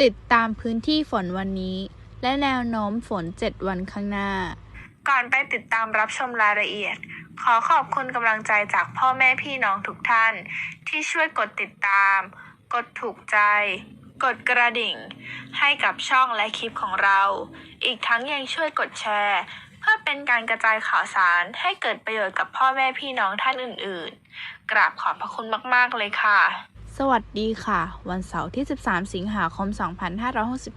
ติดตามพื้นที่ฝนวันนี้ และแนวโน้มฝน 7 วันข้างหน้า ก่อนไปติดตามรับชมรายละเอียด ขอขอบคุณกำลังใจจากพ่อแม่พี่น้องทุกท่าน ที่ช่วยกดติดตาม กดถูกใจ กดกระดิ่ง ให้กับช่องและคลิปของเรา อีกทั้งยังช่วยกดแชร์ เพื่อเป็นการกระจายข่าวสารให้เกิดประโยชน์กับพ่อแม่พี่น้องท่านอื่น ๆ กราบขอบพระคุณมาก ๆ เลยค่ะ วัสดีค่ะ วันเสาร์ที่ 13 สิงหาคม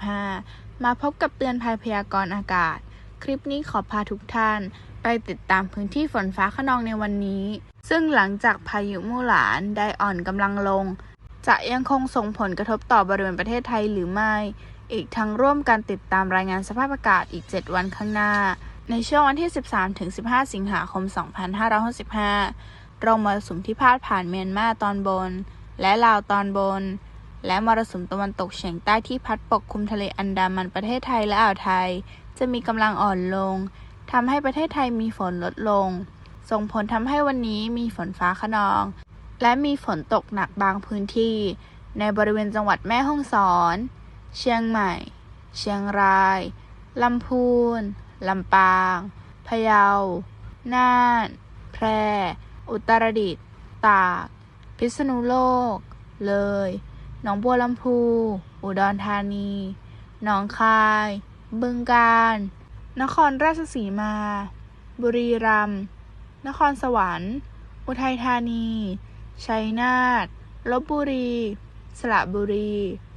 2565 มาพบกับเตือนภัยพยากรณ์อากาศ คลิปนี้ขอพาทุกท่าน ไปติดตามพื้นที่ฝนฟ้าขนองในวันนี้ ซึ่งหลังจากพายุมู่หลานได้อ่อนกำลังลง จะยังคงส่งผลกระทบต่อบริเวณประเทศไทยหรือไม่ อีกทั้งร่วมกันติดตามรายงานสภาพอากาศอีก 7 วันข้างหน้า ในช่วงวันที่ 13-15 สิงหาคม 2565 รองมรสุมที่พาดผ่านเมียนมาตอนบน และลาวตอนบน และมรสุมตะวันตกเฉียงใต้ที่พัดปกคลุมทะเลอันดามันประเทศไทยและอ่าวไทย จะมีกำลังอ่อนลงทำให้ประเทศไทยมีฝนลดลง ส่งผลทำให้วันนี้มีฝนฟ้าขนอง และมีฝนตกหนักบางพื้นที่ ในบริเวณจังหวัดแม่ฮ่องสอน เชียงใหม่ เชียงรายลำพูนลำปาง พะเยา น่าน แพร่ อุตรดิตถ์ ตาก พิษณุโลก เลย หนองบัวลำพู อุดรธานี หนองคาย บึงกาฬ นครราชสีมา บุรีรัมย์ นครสวรรค์ อุทัยธานี ชัยนาท ลบบุรี สระบุรี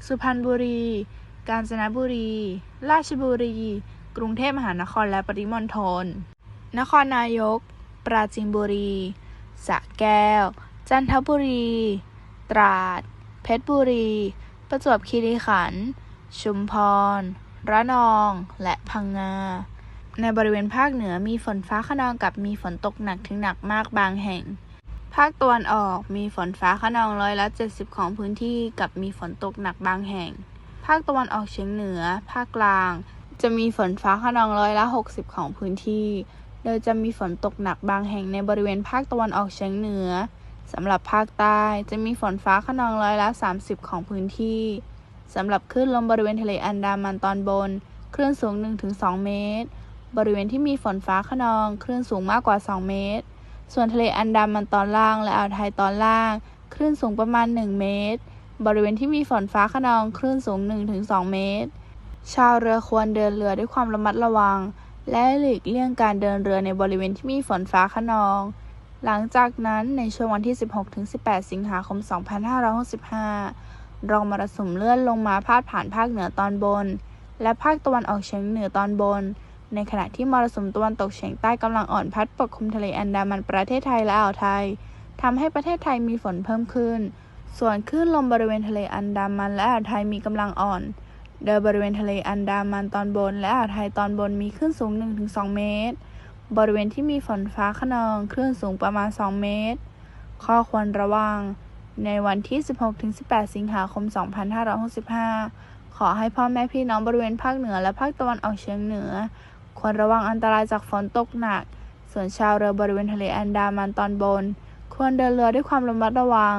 สุพรรณบุรี กาญจนบุรี ราชบุรี กรุงเทพมหานครและปริมณฑล นครนายก ปราจีนบุรีสระแก้ว จันทบุรี ตราด เพชรบุรี ประจวบคีรีขันธ์ ชุมพร ระนอง และพังงา ในบริเวณภาคเหนือมีฝนฟ้าขนองกับมีฝนตกหนักถึงหนักมากบางแห่ง ภาคตะวันออกมีฝนฟ้าขนองร้อยละ 70 ของพื้นที่กับมีฝนตกหนักบางแห่ง ภาคตะวันออกเฉียงเหนือ ภาคกลาง จะมีฝนฟ้าขนองร้อยละ 60 ของพื้นที่ โดยจะมีฝนตกหนักบางแห่งในบริเวณภาคตะวันออกเฉียงเหนือ สำหรับภาคใต้จะมีฝนฟ้าขนองร้อยละ 30 ของพื้นที่ สำหรับคลื่นลมบริเวณทะเลอันดามันตอนบน คลื่นสูง 1-2 เมตร บริเวณที่มีฝนฟ้าขนอง คลื่นสูงมากกว่า 2 เมตร ส่วนทะเลอันดามันตอนล่างและอ่าวไทยตอนล่าง คลื่นสูงประมาณ 1 เมตร บริเวณที่มีฝนฟ้าขนอง คลื่นสูง 1-2 เมตร ชาวเรือควรเดินเรือด้วยความระมัดระวัง และหลีกเลี่ยงการเดินเรือในบริเวณที่มีฝนฟ้าขนอง หลังจากนั้นในช่วงวันที่ 16-18 สิงหาคม 2565 รองมรสุมเลื่อนลงมาพาดผ่านภาคเหนือตอนบน และภาคตะวันออกเฉียงเหนือตอนบน ในขณะที่มรสุมตะวันตกเฉียงใต้กำลังอ่อนพัดปกคลุมทะเลอันดามันประเทศไทยและอ่าวไทยทำให้ประเทศไทยมีฝนเพิ่มขึ้น ส่วนคลื่นลมบริเวณทะเลอันดามันและอ่าวไทยมีกำลังอ่อน โดยบริเวณทะเลอันดามันตอนบน และอ่าวไทยตอนบนมีคลื่นสูง 1-2 เมตร บริเวณที่มีฝนฟ้าขนองคลื่นสูงประมาณ 2 เมตร ข้อควรระวัง ในวันที่ 16-18 สิงหาคม 2565 ขอให้พ่อแม่พี่น้องบริเวณภาคเหนือและภาคตะวันออกเฉียงเหนือ ควรระวังอันตรายจากฝนตกหนัก ส่วนชาวเรือบริเวณทะเลอันดามันตอนบน ควรเดินเรือด้วยความระมัดระวัง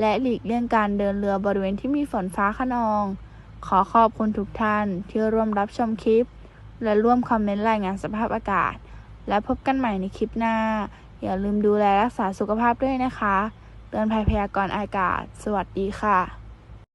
และหลีกเลี่ยงการเดินเรือบริเวณที่มีฝนฟ้าขนอง ขอขอบคุณทุกท่านที่ร่วมรับชมคลิป และร่วมคอมเมนต์รายงานสภาพอากาศ และพบกันใหม่ในคลิปหน้า อย่าลืมดูแลรักษาสุขภาพด้วยนะคะ เตือนภัยพยากรณ์อากาศ สวัสดีค่ะ